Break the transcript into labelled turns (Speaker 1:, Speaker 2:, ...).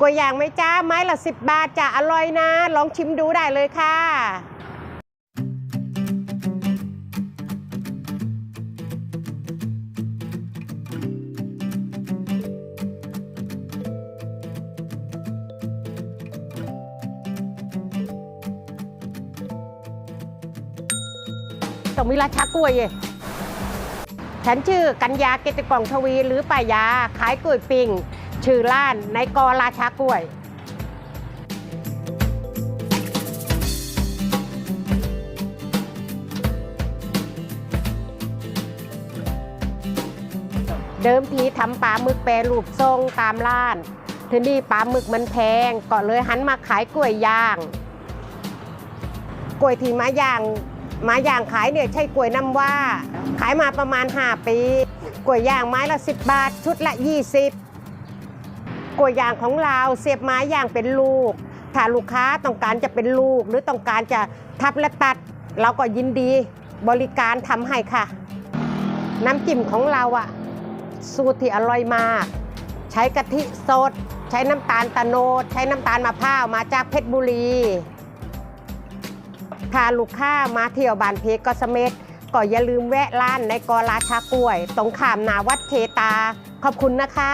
Speaker 1: กล้วยยางไหมจ้าไม้ละสิบบาทจ้ะอร่อยนะ ลองชิมดูได้เลยค่ะต้องมีราชากล้วยเยฉันชื่อกัญญาเกติกล่องทวีหรือป้ายา ขายกล้วยปิ้ง ชื่อร้านในกอราชากล้วย เดิมทีทำปลาหมึกแปรรูปทรงตามร้าน ทีนี้ปลาหมึกมันแพงก็เลยหันมาขายกล้วยย่าง กล้วยที่มาย่างมาย่างขายเนี่ยใช่กล้วยน้ำว่า ขายมาประมาณ 5 ปีกล้วยย่างไม้ละ 10 บาท ชุดละ 20 กล้วยย่างของเราเสียบไม้ย่างเป็นลูก ถ้าลูกค้าต้องการจะเป็นลูก หรือต้องการจะทับและตัด เราก็ยินดีบริการทำให้ค่ะ น้ำจิ้มของเราอะสูตรที่อร่อยมาก ใช้กะทิสด ใช้น้ำตาลตะโนด ใช้น้ำตาลมะพร้าวมาจากเพชรบุรีถ้าลูกค้ามาเที่ยวบานเพกก็สเม็ดก็อย่าลืมแวะร้านในกอราชากล้วย ตรงขามนาวัดเทตา ขอบคุณนะคะ